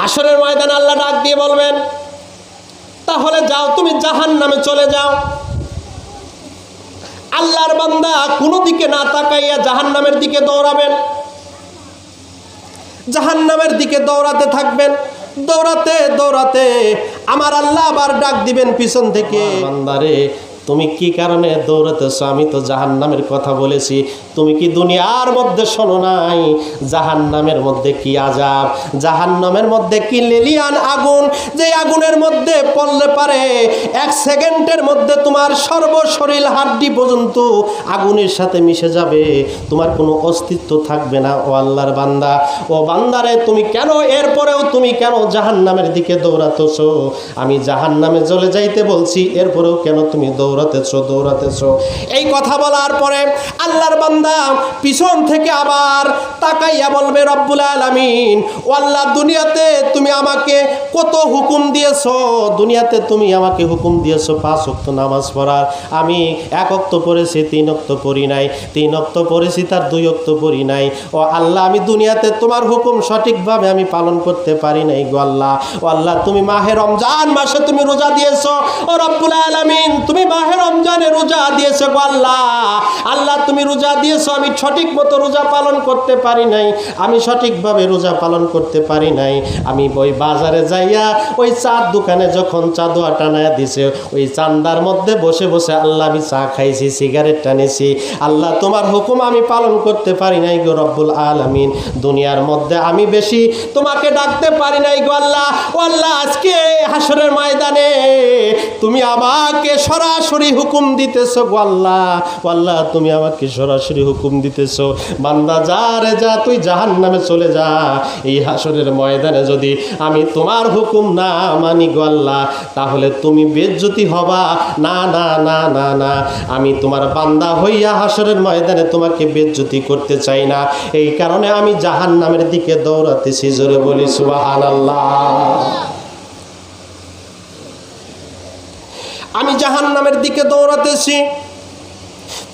হাসরের ময়দানে আল্লাহ ডাক দিয়ে বলবেন, তাহলে যাও, তুমি জাহান নামে চলে যাও। আল্লাহর বান্দা কোনো দিকে না তাকাইয়া জাহান নামের দিকে দৌড়াবেন। জাহান নামের দিকে দৌড়াতে থাকবেন। দৌড়াতে দৌড়াতে আমার আল্লাহ আবার ডাক দিবেন পিছন থেকে। তুমি কি কারণে দৌড়াতেছো? আমি তো জাহান নামের কথা বলেছি। তুমি কি দুনিয়ার মধ্যে শোনো নাই? জাহান নামের মধ্যে কি আজাব জাহান নামের মধ্যে কি লেলিয়ান আগুন? যে আগুনের মধ্যে পড়লে পারে, এক সেকেন্ডের মধ্যে তোমার সর্বশরীর হাড্ডি পর্যন্ত আগুনের সাথে মিশে যাবে। তোমার কোনো অস্তিত্ব থাকবে না, ও আল্লাহর বান্দা। ও বান্দারে, তুমি কেন এরপরেও তুমি কেন জাহান নামের দিকে দৌড়াতেছো? আমি জাহান নামে চলে যাইতে বলছি, এরপরেও কেন তুমি দৌড়াতেছো দৌড়াতেছো? এই কথা বলার পরে আল্লাহর বান্দা পিছন থেকে আবার তাকাইয়া বলবে, রব্বুল আলামিন, ও আল্লাহ, দুনিয়াতে তুমি আমাকে কত হুকুম দিয়েছ? দুনিয়াতে তুমি আমাকে হুকুম দিয়েছ পাঁচ অক্ত নামাজ পড়ার। আমি এক অক্ত পড়েছি, তিন অক্ত পড়ি নাই। তিন অক্ত পড়েছি, তার দুই অক্ত পড়ি নাই। ও আল্লাহ, আমি দুনিয়াতে তোমার হুকুম সঠিকভাবে আমি পালন করতে পারি নাই গো আল্লাহ। ও আল্লাহ, তুমি মাহে রমজান মাসে তুমি রোজা দিয়েছ। ও রব্বুল আলামিন, তুমি মাহে রমজানে রোজা দিয়েছ গো আল্লাহ। আল্লাহ, তুমি রোজা দিয়েছ, আমি সঠিক মতো রোজা পালন করতে পারি নাই। আমি সঠিকভাবে রোজা পালন করতে পারি নাই। আমি ওই বাজারে যাইয়া ওই চার দোকানে যখন চাদুয়া টানায় দিছে, ওই চান্দার মধ্যে বসে বসে আল্লাহ আমি চা খাইছি, সিগারেট টানেছি। আল্লাহ, তোমার হুকুম আমি পালন করতে পারি নাই গো রব্বুল আলামিন। দুনিয়ার মধ্যে আমি বেশি তোমাকে ডাকতে পারি নাই গো আল্লাহ। ও আল্লাহ, আজকে হাসরের ময়দানে তুমি আমাকে সরাসরি হুকুম দিতেছ আল্লাহ। আল্লাহ, তুমি আমাকে সরাসরি হুকুম দিতেছ। বান্দা, যা রে যা, তুই জাহান নামে চলে যা। এই হাসরের ময়দানে যদি আমি তোমার হুকুম না মানি আল্লাহ, তাহলে তুমি বেজ্জতি হবা। না না না না না, আমি তোমার বান্দা হইয়া হাসরের ময়দানে তোমাকে বেজ্জতি করতে চাই না। এই কারণে আমি জাহান নামের দিকে দৌড়াতেছি, জোরে বলি সুবাহান আল্লাহ আমি জাহান নামের দিকে দৌড়াতেছি।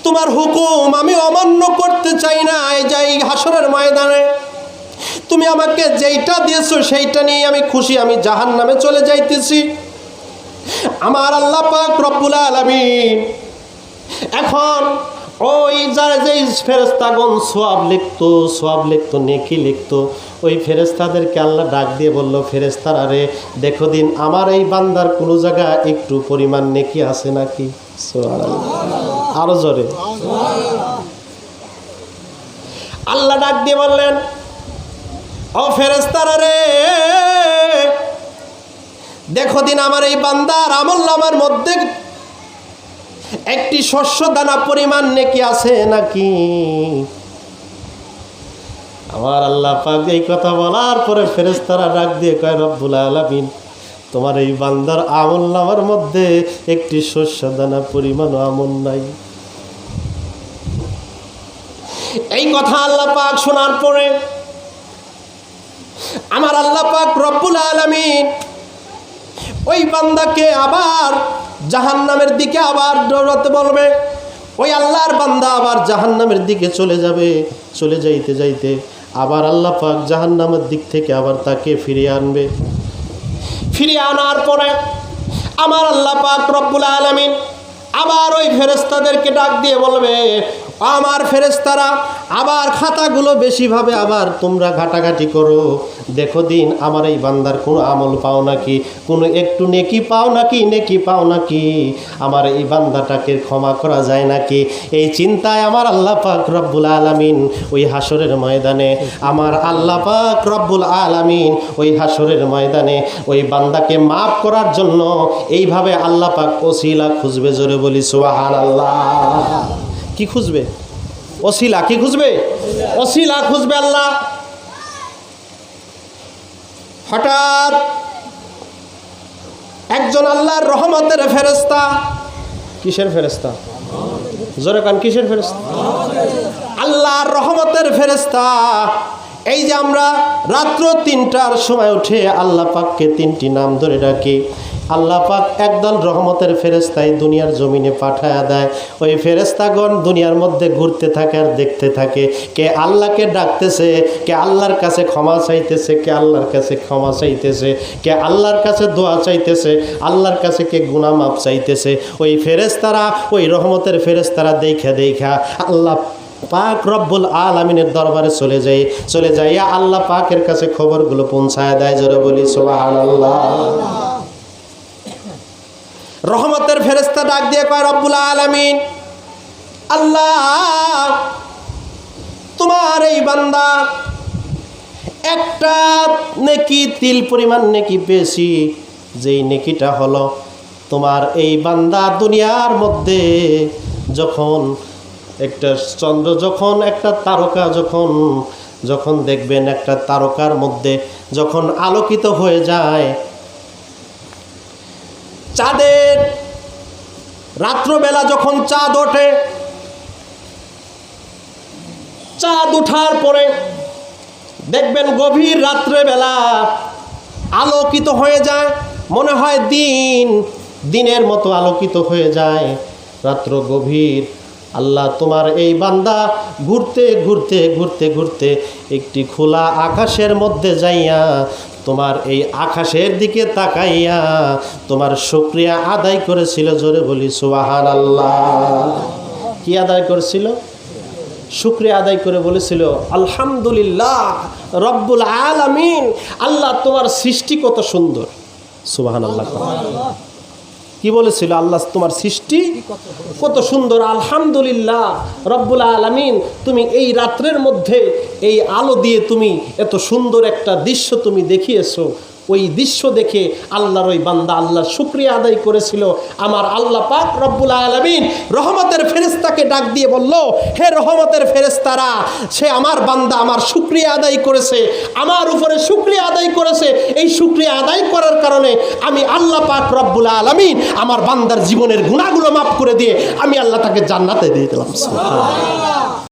তোমার হুকুম আমি অমান্য করতে চাই না যাই হাসরের ময়দানে। তুমি আমাকে যেইটা দিয়েছ সেইটা নিয়ে আমি খুশি, আমি জাহান নামে চলে যাইতেছি। আমার আল্লাহ পাক রব্বুল আলামিন এখন ওই যারা যেই ফেরেস্তাগণ সোয়াব লিখতো সোয়াব লিখতো, নেকি লিখতো, ওই ফেরেস্তাদেরকে আল্লাহ ডাক দিয়ে বলল ফেরেস্তারা রে, দেখো দিন, আমার এই বান্দার কোনো জায়গা একটু পরিমাণ নেকি আছে নাকি। আরও জোরে আল্লাহ ডাক দিয়ে বললেন, ও ফেরেস্তারা রে, দেখো দিন, আমার এই বান্দার আমল নামার মধ্যে একটি শস্য দানা পরিমাণ নেকি আছে নাকি? আমার আল্লাহ পাক এই কথা বলার পরে ফেরেস্তারা ডাক দিয়ে কয়, রব্বুল আলামিন, তোমার এই বান্দার আমল নামার মধ্যে একটি শস্য দানা পরিমাণ আমল নাই। এই কথা আল্লাহ পাক শোনার পরে আমার আল্লাহ পাক রব্বুল আলামিন ওই বান্দাকে আবার জাহান্নামের দিকে আবার দৌড়াতে বলবে। ওই আল্লাহর বান্দা আবার জাহান নামের দিকে চলে যাবে, চলে যাইতে যাইতে আবার আল্লাহ পাক জাহান নামের দিক থেকে আবার তাকে ফিরিয়ে আনবে। ফিরিয়ে আনার পরে আমার আল্লাহ পাক রব্বুল আলমিন আবার ওই ফেরেস্তাদেরকে ডাক দিয়ে বলবে আমার ফেরেস্তারা আবার খাতাগুলো বেশিভাবে আবার তোমরা ঘাটাঘাটি করো। দেখো দিন, আমার এই বান্দার কোনো আমল পাও নাকি? কোনো একটু নেকি পাও নাকি? নেকি পাও নাকি? আমার এই বান্দাটাকে ক্ষমা করা যায় নাকি? এই চিন্তায় আমার আল্লাহ পাক রব্বুল আলামিন ওই হাসরের ময়দানে, আমার আল্লাহ পাক রব্বুল আলামিন ওই হাসরের ময়দানে ওই বান্দাকে মাফ করার জন্য এইভাবে আল্লাহ পাক ওসিলা খুঁজবে জোরে বলি সুবাহান আল্লাহ কি খুঁজবে? অশিলা কি খুঁজবে? অশিলা খুঁজবে আল্লাহ। হঠাৎ একজন আল্লাহর রহমতের ফেরেস্তা কিসের ফেরেস্তা জোরে কান, কিসের ফেরেস্তা আল্লাহর রহমতের ফেরেস্তা এই যে আমরা রাত্র তিনটার সময় উঠে আল্লাহ পাককে তিনটি নাম ধরে ডাকি। আল্লাহ পাক একদল রহমতের ফেরেস্তাই দুনিয়ার জমিনে পাঠায়া দেয়। ওই ফেরেস্তাগণ দুনিয়ার মধ্যে ঘুরতে থাকে আর দেখতে থাকে। কে আল্লাহকে ডাকতেছে, কে আল্লাহর কাছে ক্ষমা চাইতেছে, কে আল্লাহর কাছে ক্ষমা চাইতেছে, কে আল্লাহর কাছে দোয়া চাইতেছে, আল্লাহর কাছে কে গুনাহ মাপ চাইতেছে। ওই ফেরেস্তারা ওই রহমতের ফেরেস্তারা দেখা দেখা আল্লাহ পাক রব্বুল আলমিনের দরবারে চলে যাই চলে যাইয়া আল্লাহ পাকের কাছে খবরগুলো পৌঁছায় দেয়, জোরে বলি সুবহানাল্লাহ। রহমতের ফেরেস্তা ডাক দিয়ে কয়, রব্বুল আলামিন, আল্লাহ, তোমার এই বান্দা একটা নেকি তিল পরিমাণ নেকি পেয়েছি, যেই নেকিটা হলো তোমার এই বান্দা দুনিয়ার মধ্যে যখন একটা চন্দ্র, যখন একটা তারকা, যখন যখন দেখবেন একটা তারকার মধ্যে যখন আলোকিত হয়ে যায় চাঁদের রাত্রবেলা যখন চাঁদ ওঠে, চাঁদ ওঠার পরে দেখবেন গভীর রাত্রেবেলা আলোকিত হয়ে যায়, মনে হয় দিন, দিনের মতো আলোকিত হয়ে যায়। রাত্র গভীর, আল্লাহ তোমার এই বান্দা ঘুরতে ঘুরতে ঘুরতে ঘুরতে একটি খোলা আকাশের মধ্যে যাইয়া তোমার এই আকাশের দিকে তাকাইয়া তোমার শুক্রিয়া আদায় করেছিল জোরে বলি সুবাহান আল্লাহ কি আদায় করেছিল? শুক্রিয়া আদায় করে বলেছিল, আলহামদুলিল্লাহ, রব্বুল আলামিন, আল্লাহ তোমার সৃষ্টি কত সুন্দর। সুবাহান আল্লাহ কি বলেছিল আল্লাহ তোমার সৃষ্টি? কত সুন্দর, আলহামদুলিল্লাহ, রব্বুল আলমিন, তুমি এই রাত্রের মধ্যে এই আলো দিয়ে তুমি এত সুন্দর একটা দৃশ্য তুমি দেখিয়েছো। ওই দৃশ্য দেখে আল্লাহর ওই বান্দা আল্লাহ শুক্রিয়া আদায় করেছিল। আমার আল্লাহ পাক রব্বুল আলমিন রহমতের ফেরেস্তাকে ডাক দিয়ে বলল, হে রহমতের ফেরেস্তারা সে আমার বান্দা আমার শুক্রিয়া আদায় করেছে, আমার উপরে শুক্রিয়া আদায় করেছে। এই শুক্রিয়া আদায় করার কারণে আমি আল্লাহ পাক রব্বুল আলমিন আমার বান্দার জীবনের গুণাগুলো মাফ করে দিয়ে আমি আল্লাহ তাকে জান্নাতে দিয়ে দিলাম।